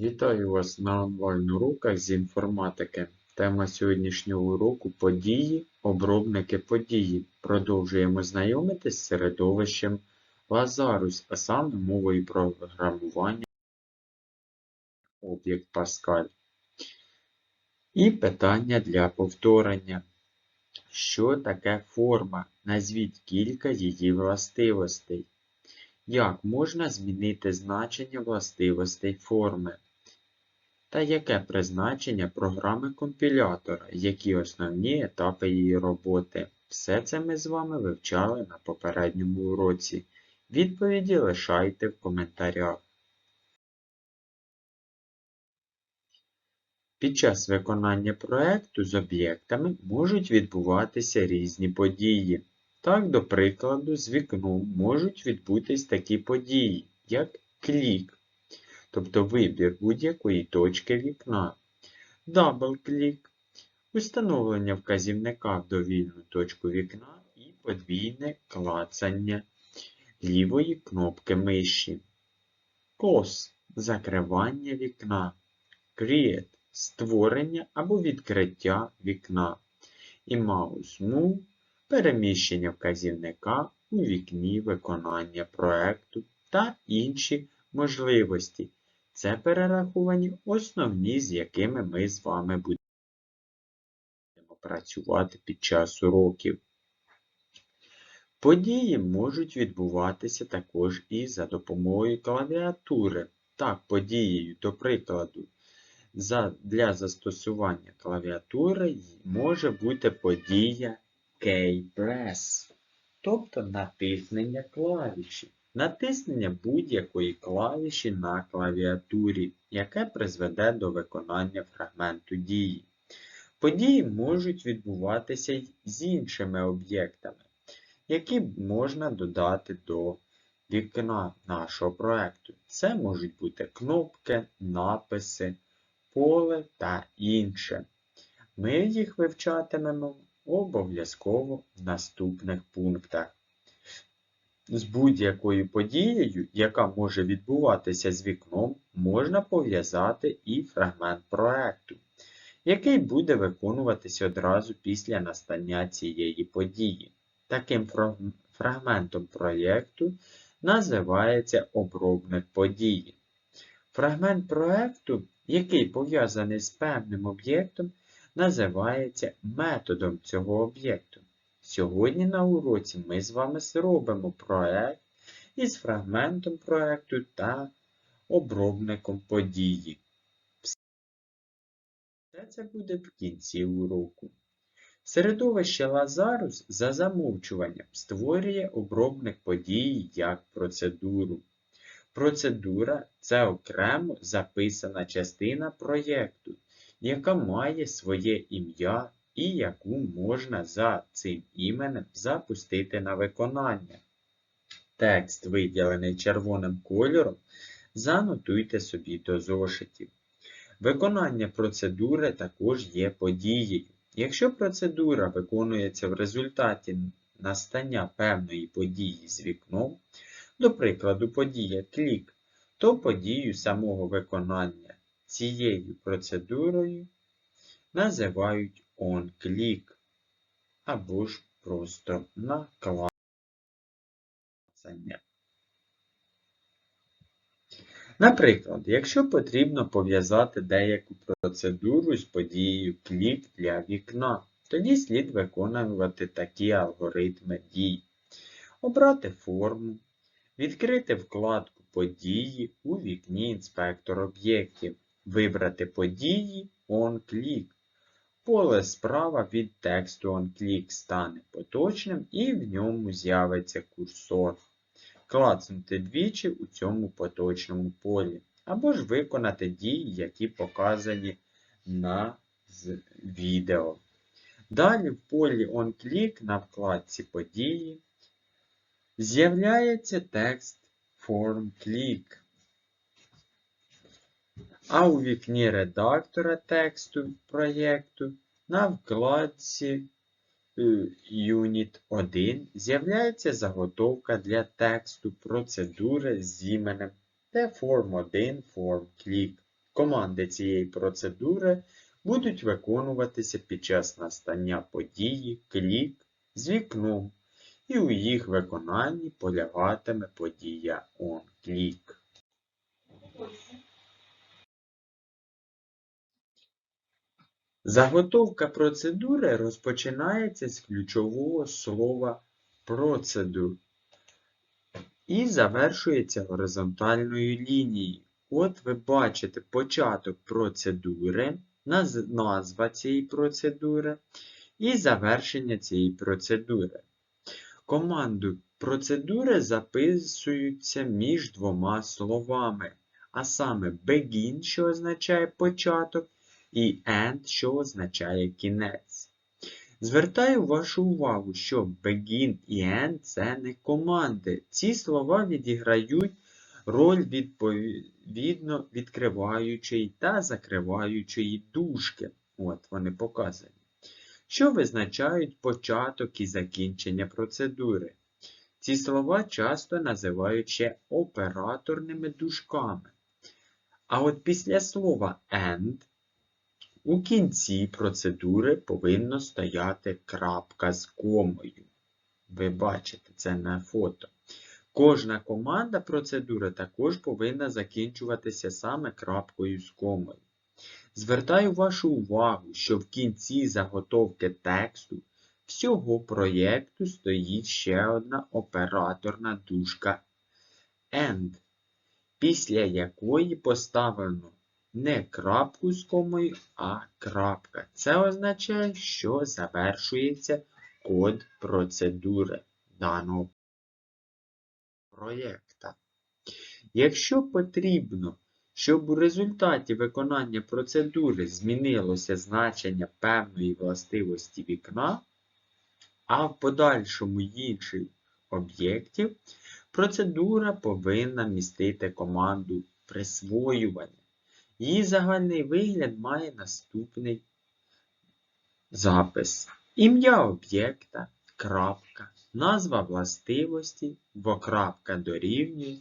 Вітаю вас на онлайн-уроках з інформатики. Тема сьогоднішнього уроку події, обробники події. Продовжуємо знайомитись з середовищем Lazarus, а саме мовою програмування об'єкт Pascal. І питання для повторення. Що таке форма? Назвіть кілька її властивостей. Як можна змінити значення властивостей форми? Та яке призначення програми компілятора, які основні етапи її роботи? Все це ми з вами вивчали на попередньому уроці. Відповіді лишайте в коментарях. Під час виконання проекту з об'єктами можуть відбуватися різні події. Так, до прикладу, з вікном можуть відбутись такі події, як клік, тобто вибір будь-якої точки вікна, дабл-клік, установлення вказівника в довільну точку вікна і подвійне клацання лівої кнопки миші, кос закривання вікна, create створення або відкриття вікна, і mouse move переміщення вказівника у вікні виконання проекту та інші можливості. Це перераховані основні, з якими ми з вами будемо працювати під час уроків. Події можуть відбуватися також і за допомогою клавіатури. Так, подією, до прикладу, за, для застосування клавіатури може бути подія Keypress, тобто натиснення клавіші. Натиснення будь-якої клавіші на клавіатурі, яке призведе до виконання фрагменту дії. Події можуть відбуватися й з іншими об'єктами, які можна додати до вікна нашого проєкту. Це можуть бути кнопки, написи, поле та інше. Ми їх вивчатимемо обов'язково в наступних пунктах. З будь-якою подією, яка може відбуватися з вікном, можна пов'язати і фрагмент проекту, який буде виконуватися одразу після настання цієї події. Таким фрагментом проєкту називається обробник події. Фрагмент проекту, який пов'язаний з певним об'єктом, називається методом цього об'єкту. Сьогодні на уроці ми з вами зробимо проект із фрагментом проекту та обробником події. Все це буде в кінці уроку. Середовище Lazarus за замовчуванням створює обробник події як процедуру. Процедура це окремо записана частина проєкту, яка має своє ім'я і яку можна за цим іменем запустити на виконання. Текст, виділений червоним кольором, занотуйте собі до зошитів. Виконання процедури також є подією. Якщо процедура виконується в результаті настання певної події з вікном, до прикладу, подія клік, то подію самого виконання цією процедурою називають onClick або ж просто наклацання. Наприклад, якщо потрібно пов'язати деяку процедуру з подією клік для вікна, тоді слід виконувати такі алгоритми дій. Обрати форму, відкрити вкладку Події у вікні інспектор об'єктів, вибрати події OnClick. Поле справа від тексту OnClick стане поточним і в ньому з'явиться курсор. Клацнути двічі у цьому поточному полі, або ж виконати дії, які показані на відео. Далі в полі OnClick на вкладці події з'являється текст FormClick. А у вікні редактора тексту проєкту на вкладці Unit 1 з'являється заготовка для тексту процедури з іменем The Form 1 FormClick. Команди цієї процедури будуть виконуватися під час настання події клік з вікном, і у їх виконанні полягатиме подія onClick. Заготовка процедури розпочинається з ключового слова процедур і завершується горизонтальною лінією. От ви бачите початок процедури, назва цієї процедури і завершення цієї процедури. Команду процедури записуються між двома словами, а саме begin, що означає початок, і end, що означає кінець. Звертаю вашу увагу, що begin і end це не команди. Ці слова відіграють роль відповідно відкриваючої та закриваючої дужки. От вони показані. Що визначають початок і закінчення процедури. Ці слова часто називають ще операторними дужками. А от після слова end у кінці процедури повинно стояти крапка з комою. Ви бачите це на фото. Кожна команда процедури також повинна закінчуватися саме крапкою з комою. Звертаю вашу увагу, що в кінці заготовки тексту всього проєкту стоїть ще одна операторна дужка END, після якої поставлено не крапку з комою, а крапка. Це означає, що завершується код процедури даного проєкта. Якщо потрібно, щоб у результаті виконання процедури змінилося значення певної властивості вікна, а в подальшому інших об'єктів, процедура повинна містити команду присвоювання. Її загальний вигляд має наступний запис. Ім'я об'єкта, крапка, назва властивості, двокрапка дорівнює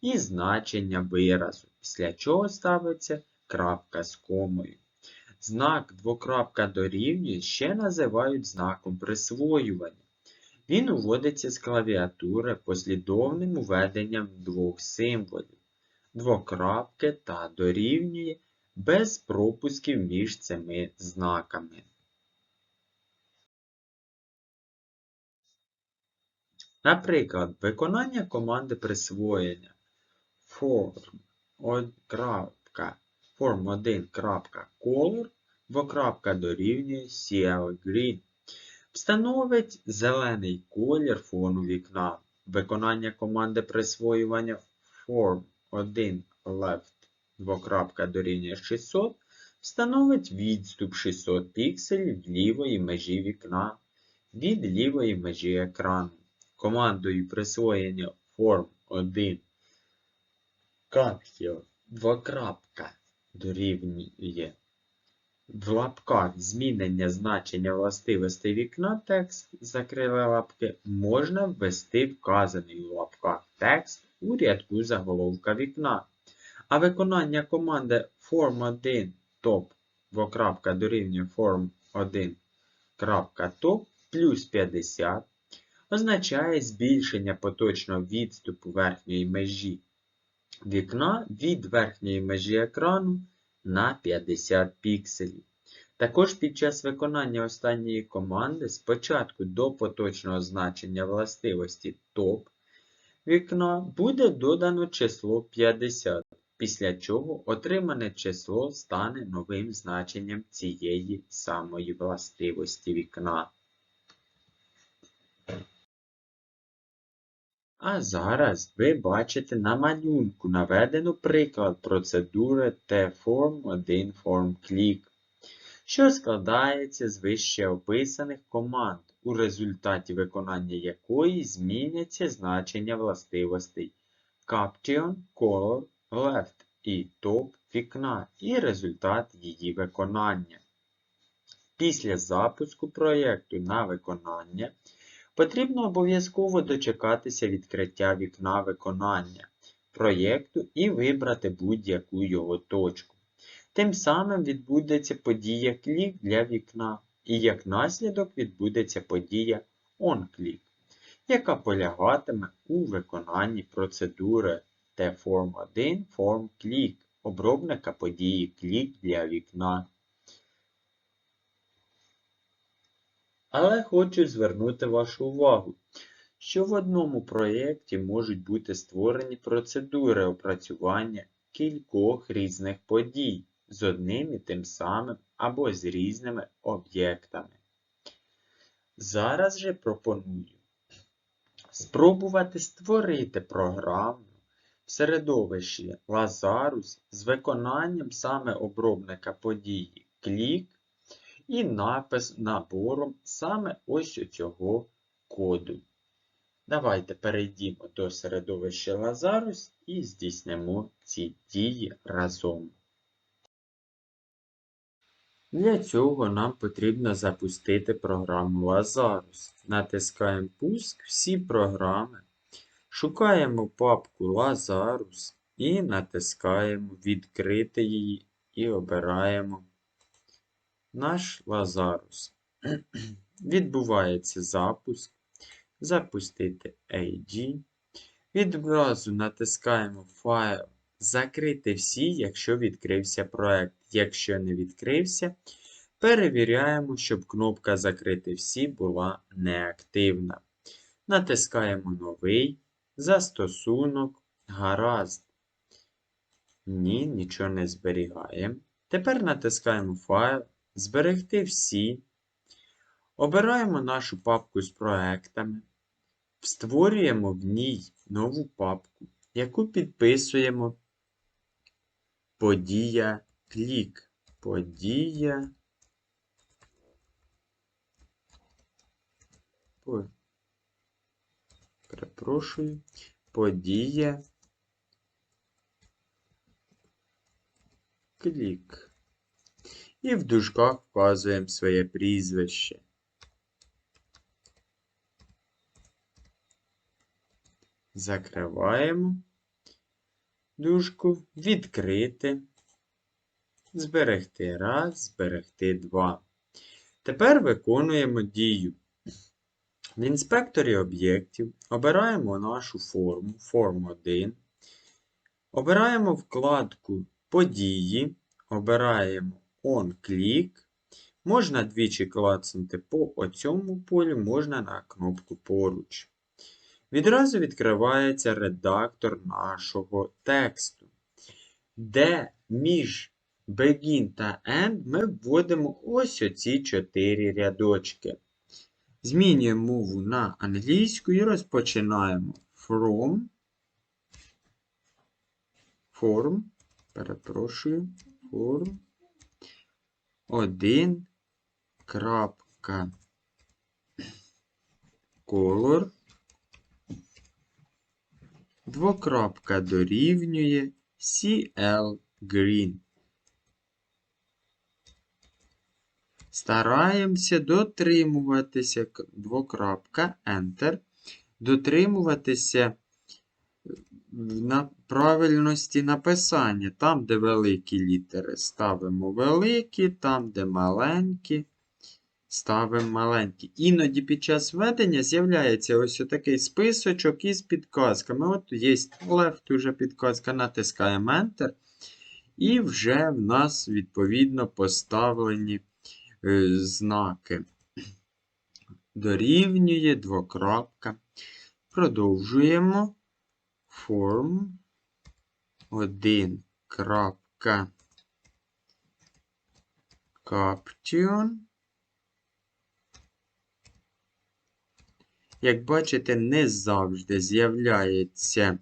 і значення виразу, після чого ставиться крапка з комою. Знак двокрапка дорівнює ще називають знаком присвоювання. Він уводиться з клавіатури послідовним введенням двох символів двокрапки та дорівнює без пропусків між цими знаками. Наприклад, виконання команди присвоєння form 1.color двокрапка дорівнює CL Green. Встановить зелений колір фону вікна. Виконання команди присвоювання form 1 left двокрапка дорівнює 600 встановить відступ 600 пікселів від лівої межі вікна від лівої межі екрану. Командою присвоєння form 1 cancel двокрапка дорівнює в лапках змінення значення властивостей вікна текст закрили лапки можна ввести вказаний у лапках текст у рядку заголовка вікна. А виконання команди form1 top дорівнює form1 top плюс 50 означає збільшення поточного відступу верхньої межі вікна від верхньої межі екрану на 50 пікселів. Також під час виконання останньої команди спочатку до поточного значення властивості top вікна буде додано число 50, після чого отримане число стане новим значенням цієї самої властивості вікна. А зараз ви бачите на малюнку наведено приклад процедури T-Form 1 Form Click, що складається з вище описаних команд, у результаті виконання якої зміняться значення властивостей Caption, Color, Left і Top вікна і результат її виконання. Після запуску проєкту на виконання потрібно обов'язково дочекатися відкриття вікна виконання проєкту і вибрати будь-яку його точку. Тим самим відбудеться подія клік для вікна, і як наслідок відбудеться подія onClick, яка полягатиме у виконанні процедури T-Form1 Form Click обробника події клік для вікна. Але хочу звернути вашу увагу, що в одному проєкті можуть бути створені процедури опрацювання кількох різних подій з одним і тим самим або з різними об'єктами. Зараз же пропоную спробувати створити програму в середовищі Lazarus з виконанням саме обробника події клік і напис набором саме ось цього коду. Давайте перейдімо до середовища Lazarus і здійснимо ці дії разом. Для цього нам потрібно запустити програму Lazarus. Натискаємо Пуск всі програми. Шукаємо папку Lazarus і натискаємо Відкрити її і обираємо наш Lazarus. Відбувається запуск. Запустити AG. Відразу натискаємо Файл. Закрити всі, якщо відкрився проект. Якщо не відкрився, перевіряємо, щоб кнопка Закрити всі була неактивна. Натискаємо Новий, Застосунок, Гаразд. Ні, нічого не зберігаємо. Тепер натискаємо Файл, Зберегти всі. Обираємо нашу папку з проектами. Створюємо в ній нову папку, яку підписуємо Подія клік. Подія. Перепрошую. Подія. Клік. І в дужках вказуємо своє прізвище. Закриваємо дужку, відкрити, зберегти раз, зберегти два. Тепер виконуємо дію. В інспекторі об'єктів обираємо нашу форму, форм 1. Обираємо вкладку Події, обираємо OnClick. Можна двічі клацнути по оцьому полю, можна на кнопку поруч. Відразу відкривається редактор нашого тексту, де між begin та end ми вводимо ось оці чотири рядочки. Змінюємо мову на англійську і розпочинаємо from, form, перепрошую, form, 1, крапка, color, двокрапка дорівнює CL Green. Стараємося дотримуватися двокрапка Enter, дотримуватися на правильності написання. Там, де великі літери, ставимо великі, там, де маленькі, ставимо маленькі. Іноді під час введення з'являється ось такий списочок із підказками. От є left уже підказка, натискаємо Enter. І вже в нас, відповідно, поставлені е, знаки. Дорівнює двокрапка. Продовжуємо form 1 крапка caption. Як бачите, не завжди з'являється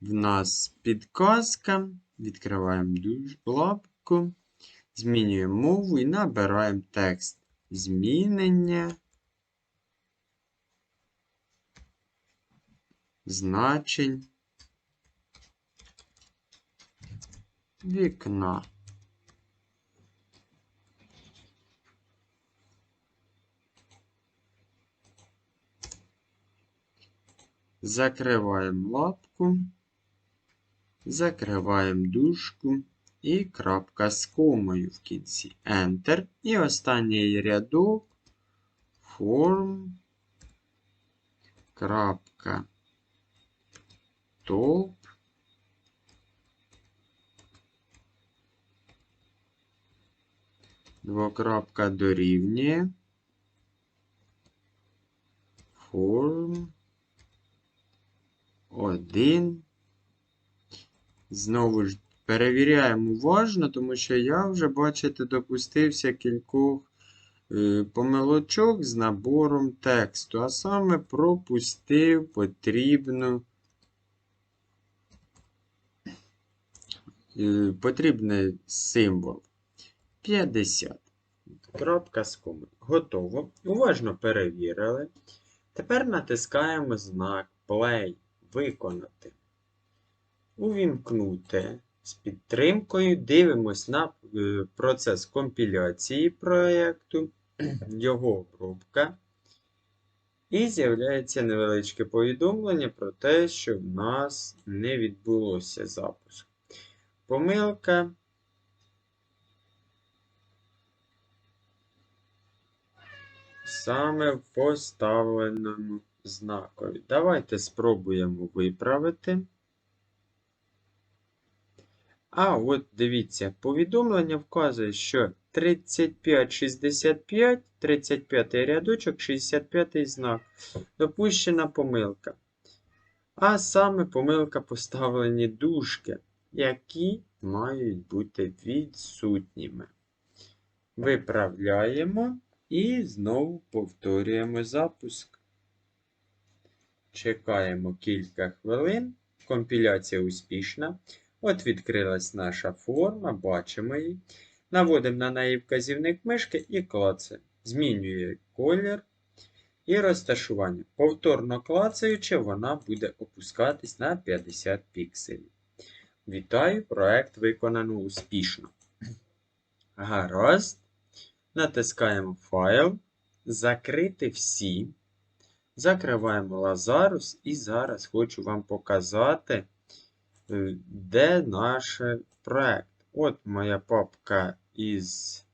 в нас підказка. Відкриваємо лапку, змінюємо мову і набираємо текст. Змінення. значень вікна. Закриваємо лапку, закриваємо дужку і крапка з комою в кінці. Enter. І останній рядок form. Крапка top. Двокрапка дорівнює. Form. Один. Знову ж перевіряємо уважно, тому що я вже, бачите, допустився кількох е, помилочок з набором тексту, а саме пропустив потрібну, е, потрібний символ. 50. Крапка з комою. Готово. Уважно перевірили. Тепер натискаємо знак Play. Виконати. Увімкнути з підтримкою. Дивимось на е, процес компіляції проєкту, його обробка. І з'являється невеличке повідомлення про те, що в нас не відбулося запуск. Помилка. Саме в поставленому знакові. Давайте спробуємо виправити. А, от дивіться, повідомлення вказує, що 3565, 35 рядочок, 65 знак. Допущена помилка. А саме помилка поставлені дужки, які мають бути відсутніми. Виправляємо і знову повторюємо запуск. Чекаємо кілька хвилин. Компіляція успішна. От відкрилась наша форма, бачимо її. Наводимо на неї вказівник мишки і клацаємо. Змінює колір і розташування. Повторно клацаючи, вона буде опускатись на 50 пікселів. Вітаю! Проект виконано успішно. Гаразд. Натискаємо файл. Закрити всі. Закриваємо Lazarus і зараз хочу вам показати, е, де наш проект. От моя папка із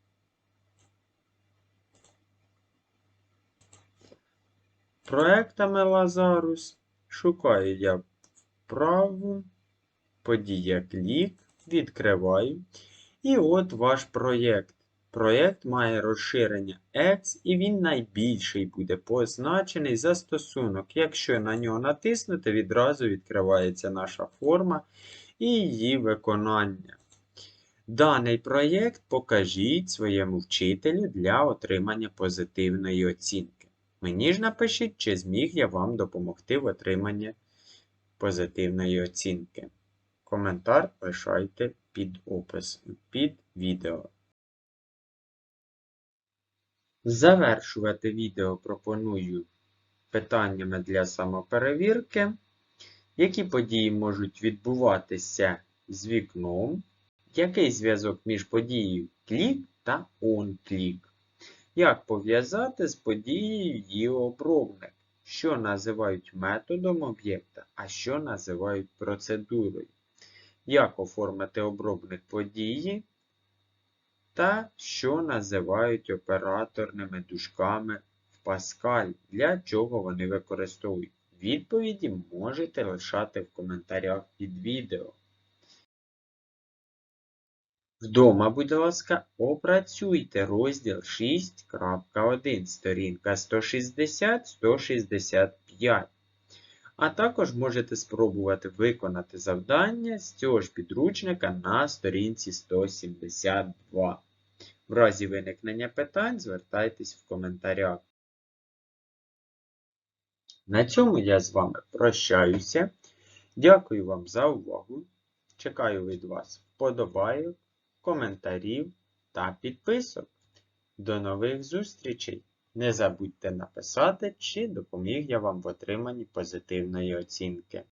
проектами Lazarus. Шукаю я вправу, подія клік, відкриваю. І от ваш проєкт. Проєкт має розширення X, і він найбільший буде позначений застосунок. Якщо на нього натиснути, відразу відкривається наша форма і її виконання. Даний проєкт покажіть своєму вчителю для отримання позитивної оцінки. Мені ж напишіть, чи зміг я вам допомогти в отриманні позитивної оцінки. Коментар лишайте під опис під відео. Завершувати відео пропоную питаннями для самоперевірки, які події можуть відбуватися з вікном, який зв'язок між подією клік та onClick, як пов'язати з подією її обробник, що називають методом об'єкта, а що називають процедурою, як оформити обробник події та що називають операторними дужками в Pascal, для чого вони використовують. Відповіді можете лишати в коментарях під відео. Вдома, будь ласка, опрацюйте розділ 6.1, сторінка 160-165. А також можете спробувати виконати завдання з цього ж підручника на сторінці 172. В разі виникнення питань звертайтесь в коментарях. На цьому я з вами прощаюся. Дякую вам за увагу. Чекаю від вас вподобайок, коментарів та підписок. До нових зустрічей! Не забудьте написати, чи допоміг я вам в отриманні позитивної оцінки.